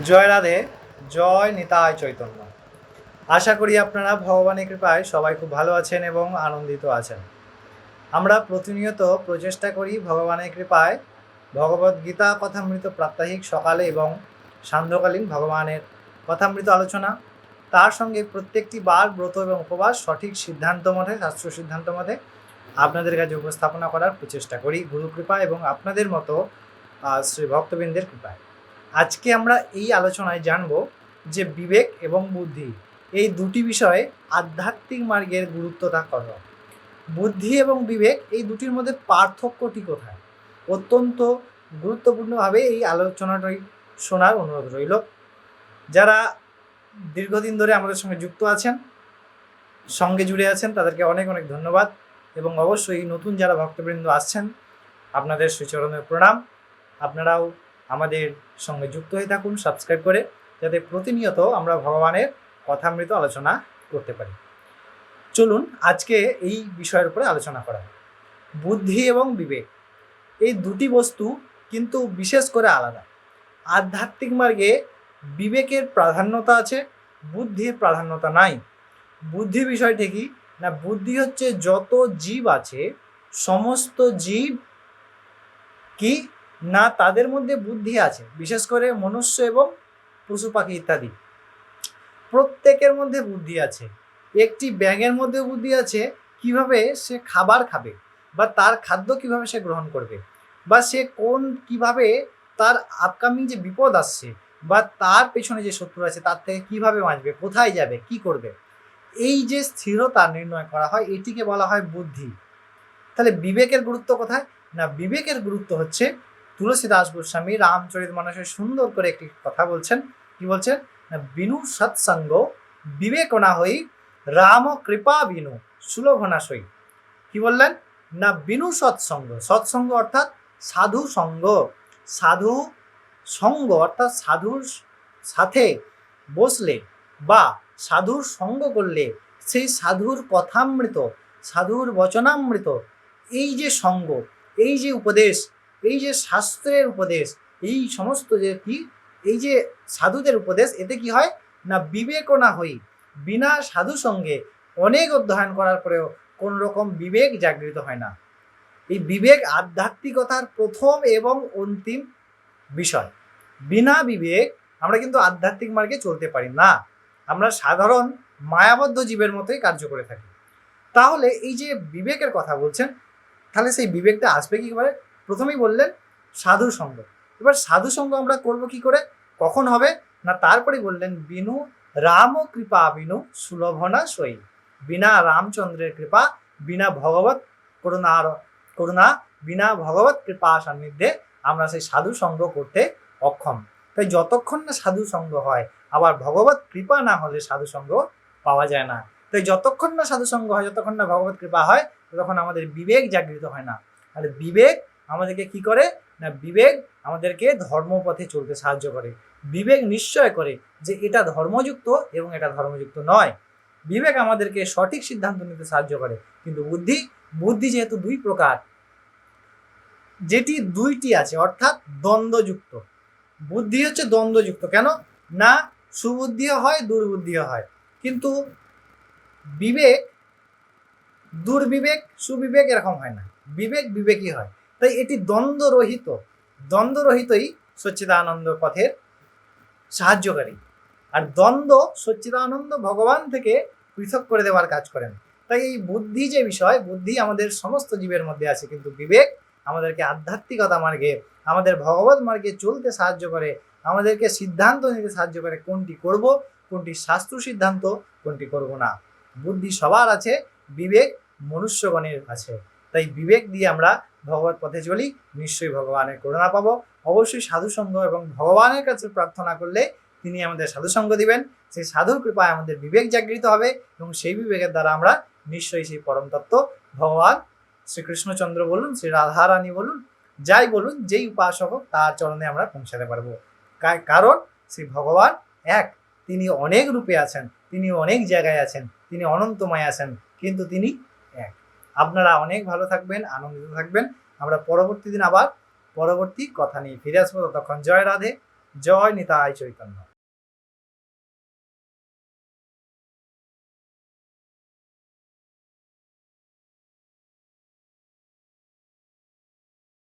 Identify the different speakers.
Speaker 1: জয় রাধে, জয় নিতায় চৈতন্য। আশা করি আপনারা ভগবানের কৃপায় সবাই খুব ভালো আছেন এবং আনন্দিত আছেন। আমরা প্রতিনিয়ত প্রচেষ্টা করি ভগবানের কৃপায় ভগবদ গীতা কথামৃত প্রাত্যহিক সকালে এবং সান্ধ্যকালীন ভগবানের কথামৃত আলোচনা। তার সঙ্গে প্রত্যেকটি বার ব্রত এবং উপবাস সঠিক সিদ্ধান্ত মতে শাস্ত্র সিদ্ধান্ত মতে আপনাদের কাছে উপস্থাপনা করার প্রচেষ্টা করি। গুরু কৃপা এবং আপনাদের মতো শ্রী ভক্তবৃন্দের কৃপায়। আজকে আমরা এই আলোচনায় জানব যে বিবেক এবং বুদ্ধি এই দুটি বিষয়ে আধ্যাত্মিক মার্গের গুরুত্বটা কত? বুদ্ধি এবং বিবেক এই দুটির মধ্যে পার্থক্যটি কোথায়? অত্যন্ত গুরুত্বপূর্ণভাবে এই আলোচনাটাই শোনার অনুরোধ রইল। যারা দীর্ঘদিন ধরে আমাদের সঙ্গে যুক্ত আছেন, সঙ্গে জুড়ে আছেন, তাদেরকে অনেক অনেক ধন্যবাদ এবং অবশ্যই নতুন যারা ভক্তবৃন্দ আসছেন, আপনাদের সুচরণের প্রণাম। আপনারাও আমাদের সঙ্গে যুক্ত হয়ে থাকুন সাবস্ক্রাইব করে, যাতে প্রতিনিয়ত আমরা ভগবানের কথামৃত আলোচনা করতে পারি। চলুন আজকে এই বিষয়ের উপরে আলোচনা করা। বুদ্ধি এবং বিবেক, এই দুটি বস্তু কিন্তু বিশেষ করে আলাদা। আধ্যাত্মিক মার্গে বিবেকের প্রাধান্যতা আছে, বুদ্ধির প্রাধান্যতা নাই। বুদ্ধি বিষয়টি কি? না, বুদ্ধি হচ্ছে যত জীব আছে, সমস্ত জীব কি না তাদের মধ্যে বুদ্ধি আছে, বিশেষ করে মনুষ্য এবং পশু পাখি ইত্যাদি। প্রত্যেকের মধ্যে বুদ্ধি আছে, একটি ব্যাঙের মধ্যে বুদ্ধি আছে কীভাবে সে খাবার খাবে বা তার খাদ্য কীভাবে সে গ্রহণ করবে বা সে কোন কীভাবে তার আপকামিং যে বিপদ আসছে বা তার পেছনে যে শত্রু আছে তার থেকে কীভাবে বাঁচবে, কোথায় যাবে, কি করবে, এই যে স্থিরতা নির্ণয় করা হয়, এটিকে বলা হয় বুদ্ধি। তাহলে বিবেকের গুরুত্ব কোথায়? না, বিবেকের গুরুত্ব হচ্ছে তুলসীদাস গোস্বামী রামচরিত মানুষের সুন্দর করে একটি কথা বলছেন। কি বলছেন? না, বিনু সৎসঙ্গ বিবেক না হই রাম কৃপা বিনু, সুলভনা সই। কি বললেন? না, বিনু সৎসঙ্গ। সৎসঙ্গ অর্থাৎ সাধু সঙ্গ। সাধু সঙ্গ অর্থাৎ সাধুর সাথে বসলে বা সাধুর সঙ্গ করলে সেই সাধুর কথামৃত, সাধুর বচনামৃত, এই যে সঙ্গ, এই যে উপদেশ এই যে শাস্ত্রের উপদেশ, এই সমস্ত যে কি, এই যে সাধুদের উপদেশ, এতে কি হয়? না বিবেক না হই। বিনা সাধু সঙ্গে অনেক অধ্যয়ন করার পরেও কোন রকম বিবেক জাগৃত হয় না। এই বিবেক আধ্যাত্মিকতার প্রথম এবং অন্তিম বিষয়। বিনা বিবেক আমরা কিন্তু আধ্যাত্মিক মার্গে চলতে পারি না। আমরা সাধারণ মায়াবদ্ধ জীবের মতোই কার্য করে থাকি। তাহলে এই যে বিবেকের কথা বলছেন, তাহলে সেই বিবেকটা আসবে কি করে? প্রথমেই বললেন সাধু সঙ্গ। এবার সাধু সঙ্গ আমরা করব কি করে? কখন হবে? না, তারপরে বললেন, বিনু রাম কৃপা বিনু সুলভনা সই। বিনা রামচন্দ্রের কৃপা, বিনা ভগবত করুণার, করুণা, বিনা ভগবত কৃপা সান্নিধ্যে আমরা সেই সাধু সঙ্গ করতে অক্ষম। তাই যতক্ষণ না সাধু সঙ্গ হয়, আবার ভগবত কৃপা না হলে সাধু সঙ্গ পাওয়া যায় না। তাই যতক্ষণ না সাধু সঙ্গ হয়, যতক্ষণ না ভগবত কৃপা হয়, ততক্ষণ আমাদের বিবেক জাগৃত হয় না। আর বিবেক আমাদেরকে কি করে? না, বিবেক আমাদেরকে ধর্মপথে চলতে সাহায্য করে। বিবেক নিশ্চয় করে যে এটা ধর্মযুক্ত এবং এটা ধর্মযুক্ত নয়। বিবেক আমাদেরকে সঠিক সিদ্ধান্ত নিতে সাহায্য করে। কিন্তু বুদ্ধি বুদ্ধি যেহেতু দুই প্রকার, যেটি দুইটি আছে, অর্থাৎ দ্বন্দ্বযুক্ত। বুদ্ধি হচ্ছে দ্বন্দ্বযুক্ত। কেন? না, সুবুদ্ধিও হয়, দুর্বুদ্ধিও হয়। কিন্তু বিবেক, দুর্বিবেক, সুবিবেক এরকম হয় না। বিবেক বিবেকই হয়। তাই এটি দ্বন্দ্বরহিত। দ্বন্দ্বরহিতই সচ্চিদানন্দ পথের সাহায্যকারী। আর দ্বন্দ্ব সচ্চিদানন্দ ভগবান থেকে পৃথক করে দেওয়ার কাজ করেন। তাই এই বুদ্ধি যে বিষয়, বুদ্ধি আমাদের সমস্ত জীবের মধ্যে আছে, কিন্তু বিবেক আমাদেরকে আধ্যাত্মিকতা মার্গে, আমাদের ভগবত মার্গে চলতে সাহায্য করে, আমাদেরকে সিদ্ধান্ত নিতে সাহায্য করে কোনটি করব, কোনটি শাস্ত্র সিদ্ধান্ত, কোনটি করব না। বুদ্ধি সবার আছে, বিবেক মনুষ্যগণের আছে। তাই বিবেক দিয়ে আমরা ভগবত পথে চলি, নিশ্চয়ই ভগবানের করুণা পাবো। অবশ্যই সাধু সঙ্গ এবং ভগবানের কাছে প্রার্থনা করলে তিনি আমাদের সাধু সঙ্গ দিবেন। সেই সাধুর কৃপায় আমাদের বিবেক জাগৃত হবে এবং সেই বিবেকের দ্বারা আমরা নিশ্চয়ই সেই পরম তত্ত্ব ভগবান শ্রীকৃষ্ণচন্দ্র বলুন, শ্রী রাধারানী বলুন, যাই বলুন, যেই উপাসক হোক, তার চরণে আমরা পৌঁছাতে পারব। কারণ শ্রী ভগবান এক, তিনি অনেক রূপে আছেন, তিনি অনেক জায়গায় আছেন, তিনি অনন্তময় আছেন, কিন্তু তিনি আপনারা অনেক ভালো থাকবেন, আনন্দিত থাকবেন। আমরা পরবর্তী দিন আবার পরবর্তী কথা নিয়ে ফিরে আসব। ততক্ষণ জয় রাধে, জয় নিতাই চৈতন্য।